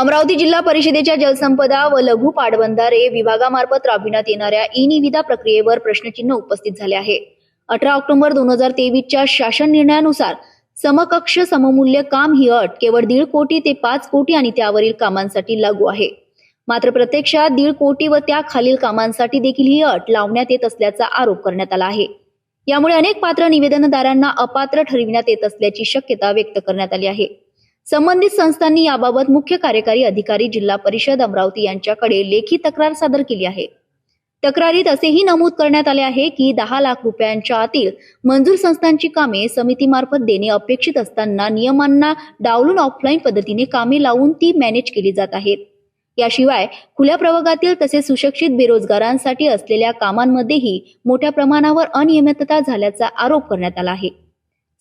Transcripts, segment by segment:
अमरावती जिल्हा परिषदेच्या जलसंपदा व लघु पाटबंधारे विभागामार्फत राबविण्यात येणाऱ्या ई निविदा प्रक्रियेवर प्रश्नचिन्ह उपस्थित झाले आहे. अठरा ऑक्टोबर दोन हजार तेवीसच्या शासन निर्णयानुसार समकक्ष सममूल्य काम ही अट केवळ दीड कोटी ते पाच कोटी आणि त्यावरील कामांसाठी लागू आहे. मात्र प्रत्यक्षात दीड कोटी व त्या खालील कामांसाठी देखील ही अट लावण्यात येत असल्याचा आरोप करण्यात आला आहे. यामुळे अनेक पात्र निवेदनदारांना अपात्र ठरविण्यात येत असल्याची शक्यता व्यक्त करण्यात आली आहे. संबंधित संस्थांनी याबाबत मुख्य कार्यकारी अधिकारी जिल्हा परिषद अमरावती यांच्याकडे लेखी तक्रार सादर केली आहे. तक्रारीत असेही नमूद करण्यात आले आहे की दहा लाख रुपयांच्या आतील मंजूर संस्थांची कामे समितीमार्फत देणे अपेक्षित असताना नियमांना डावलून ऑफलाईन पद्धतीने कामे लावून ती मॅनेज केली जात आहेत. याशिवाय खुल्या प्रवर्गातील तसेच सुशिक्षित बेरोजगारांसाठी असलेल्या कामांमध्येही मोठ्या प्रमाणावर अनियमितता झाल्याचा आरोप करण्यात आला आहे.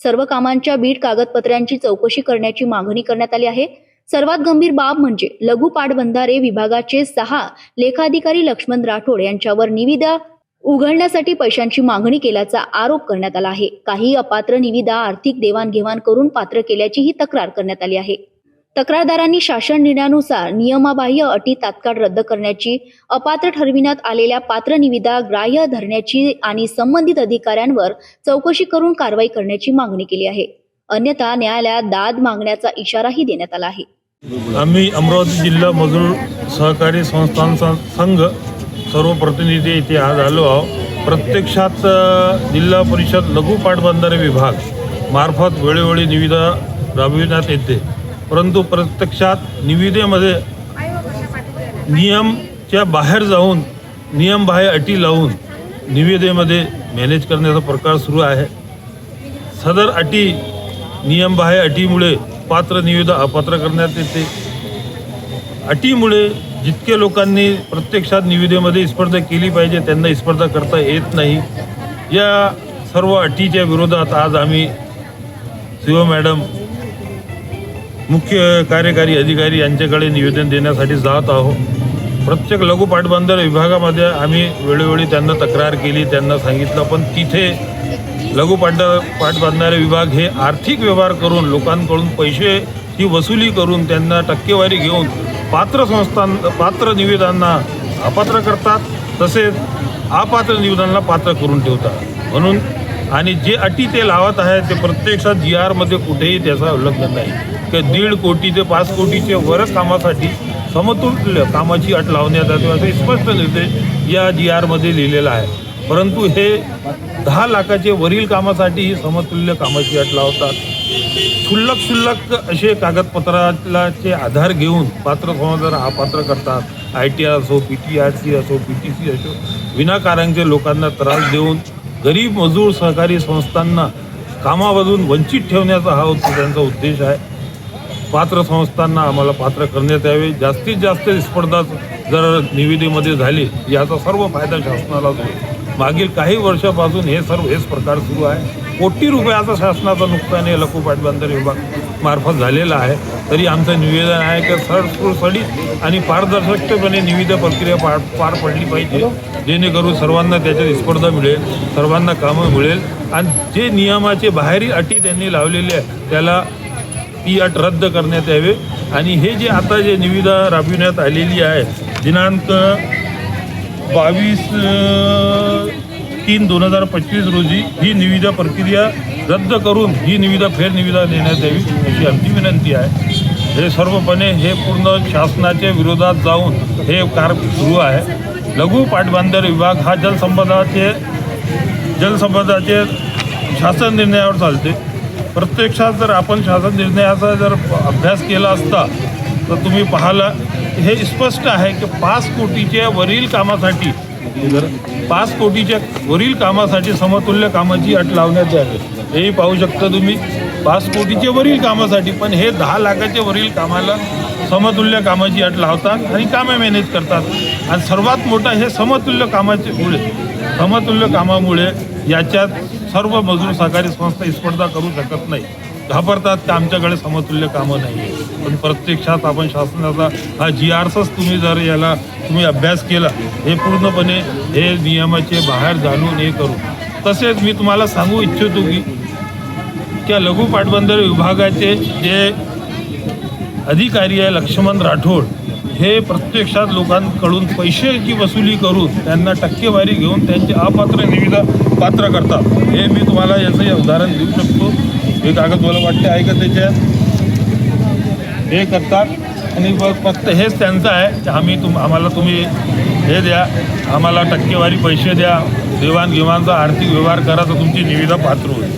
सर्व कामांच्या बीड कागदपत्रांची चौकशी करण्याची मागणी करण्यात आली आहे. सर्वात गंभीर बाब म्हणजे लघु पाटबंधारे विभागाचे सहा लेखाधिकारी लक्ष्मण राठोड यांच्यावर निविदा उघडण्यासाठी पैशांची मागणी केल्याचा आरोप करण्यात आला आहे. काही अपात्र निविदा आर्थिक देवाणघेवाण करून पात्र केल्याचीही तक्रार करण्यात आली आहे. तक्रारदारांनी शासन निर्णयानुसार नियमाबाह्य अटी तात्काळ रद्द करण्याची अपात्र ठरविण्यात आलेल्या पात्र निविदा ग्राह्य धरण्याची आणि संबंधित अधिकाऱ्यांवर चौकशी करून कारवाई करण्याची मागणी केली आहे. अन्यथा न्यायालयात दाद मागण्याचा इशाराही देण्यात आला आहे. आम्ही अमरावती जिल्हा मजूर सहकारी संस्थांचा संघ सर्व प्रतिनिधी इथे आज आलो आहोत. प्रत्यक्षात जिल्हा परिषद लघु पाटबंधारे विभाग मार्फत वेळोवेळी निविदा राबविण्यात येते. परंतु प्रत्यक्षात निविदेमध्ये नियमच्या बाहेर जाऊन नियमबाह्य अटी लावून निविदेमध्ये मॅनेज करण्याचा प्रकार सुरू आहे. सदर अटी नियमबाह्य अटीमुळे पात्र निविदा अपात्र करण्यात येते. अटीमुळे जितके लोकांनी प्रत्यक्षात निविदेमध्ये स्पर्धा केली पाहिजे त्यांना स्पर्धा करता येत नाही. या सर्व अटीच्या विरोधात आज आम्ही शिव मॅडम मुख्य कार्यकारी अधिकारी यांच्याकडे निवेदन देण्यासाठी जात आहोत. प्रत्येक लघु पाटबंधारे विभागामध्ये आम्ही वेळोवेळी त्यांना तक्रार केली त्यांना सांगितलं. पण तिथे लघु पाट पाटबंधारे विभाग हे आर्थिक व्यवहार करून लोकांकडून पैसे ही वसुली करून त्यांना टक्केवारी घेऊन पात्र संस्थां पात्र निवेदांना अपात्र करतात. तसेच अपात्र निवेदनाला पात्र करून ठेवतात. म्हणून आणि जे अटी ते लावत आहे ते प्रत्यक्षात जी आरमध्ये कुठेही त्याचा उल्लंघन नाही. की दीड कोटी ते पाच कोटीचे वर कामासाठी समतुल्य कामाची अट लावण्यात आली. असे स्पष्ट निर्देश या जी आरमध्ये लिहिलेला आहे. परंतु हे दहा लाखाचे वरील कामासाठी ही समतुल्य कामाची अट लावतात. क्षुल्लक क्षुल्लक असे कागदपत्राचे आधार घेऊन पात्र समाजाला पात्र करतात. आय टी आर असो पी टी आर सी असो पी टी सी असो विनाकारांचे लोकांना त्रास देऊन गरीब मजूर सहकारी संस्थांना कामामधून वंचित ठेवण्याचा हा त्यांचा उद्देश आहे. पात्र संस्थांना आम्हाला पात्र करण्यात यावे. जास्तीत जास्त स्पर्धा जर निविदेमध्ये झाली याचा सर्व फायदा शासनाला होईल. मागील काही वर्षापासून हे सर्व हेच प्रकार सुरू आहे. कोटी रुपयाचा शासनाचं नुकसान हे लखू पाटबंधारे विभाग. मार्फत झालेला आहे. तरी आमचं निवेदन आहे की सरसुरसडीत आणि पारदर्शकपणे निविदा प्रक्रिया पार पार पडली पाहिजे. जेणेकरून सर्वांना त्याच्यात स्पर्धा मिळेल सर्वांना कामं मिळेल. आणि जे नियमाचे बाहेरील अटी त्यांनी लावलेले आहे त्याला ती अट रद्द करण्यात यावे. आणि हे जे आता जे निविदा राबविण्यात आलेली आहे दिनांक बावीस तीन दोन हजार पंचवीस रोजी ही निविदा प्रक्रिया रद्द करून ही निविदा फेर निविदा देण्यात यावी अशी आमची विनंती आहे. हे सर्वपणे हे पूर्ण शासनाच्या विरोधात जाऊन हे कार सुरू आहे. लघु पाटबंधारे विभाग हा जलसंपदाचे जलसंपदाचे शासन निर्णयावर चालते. प्रत्यक्षात जर आपण शासन निर्णयाचा जर अभ्यास केला असता तर तुम्ही पाहाल हे स्पष्ट आहे की पाच कोटीच्या वरील कामासाठी पाच कोटीच्या वरील कामासाठी समतुल्य कामाची अट लावण्यात यावी. हेही पाहू शकता तुम्ही. पाच कोटीच्या वरील कामासाठी पण हे दहा लाखाच्या वरील कामाला समतुल्य कामाची अट लावतात आणि कामे मॅनेज करतात. आणि सर्वात मोठं हे समतुल्य कामाचे मुळे समतुल्य कामामुळे याच्यात सर्व मजूर सहकारी संस्था स्पर्धा करू शकत नाही. घाबरतात की आमच्याकडे समतुल्य कामं नाही आहे पण प्रत्यक्षात आपण शासनाचा हा जी आरचाच तुम्ही जर याला तुम्ही अभ्यास केला हे पूर्णपणे हे नियमाचे बाहेर जाणून हे करू. तसेच मी तुम्हाला सांगू इच्छितो की त्या लघु पाटबंधारे विभागाचे जे अधिकारी आहे लक्ष्मण राठोड हे प्रत्यक्षात लोकांकडून पैशाची वसुली करून त्यांना टक्केवारी घेऊन त्यांची अपात्र निविदा पात्र करतात. हे मी तुम्हाला याचं उदाहरण देऊ शकतो. हे कागद मला वाटते आहे का त्याच्या? हे करतात. आणि फक्त हेच त्यांचं आहे. की आम्ही तुम आम्हाला तुम्ही हे द्या. आम्हाला टक्केवारी पैसे द्या. देवाणघेवाणचा आर्थिक व्यवहार करा तर तुमची निविदा पात्र होईल.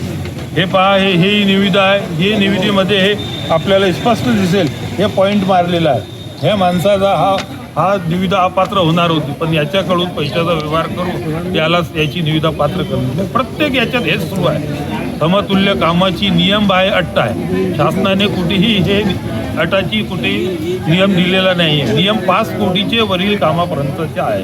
हे पहा हे ही निविदा आहे. ही निविदेमध्ये हे आपल्याला स्पष्ट दिसेल. हे पॉईंट मारलेला आहे. ह्या माणसाचा हा हा निविदा अपात्र होणार होती. पण याच्याकडून पैशाचा व्यवहार करून त्यालाच याची निविदा पात्र करून प्रत्येक याच्यात हेच सुरू आहे. समतुल्य कामाची नियम बाहे अट्ट आहे. शासनाने कुठेही हे अटाची कुठेही नियम दिलेला नाही आहे नियम पाच कोटीचे वरील कामापर्यंतचे आहे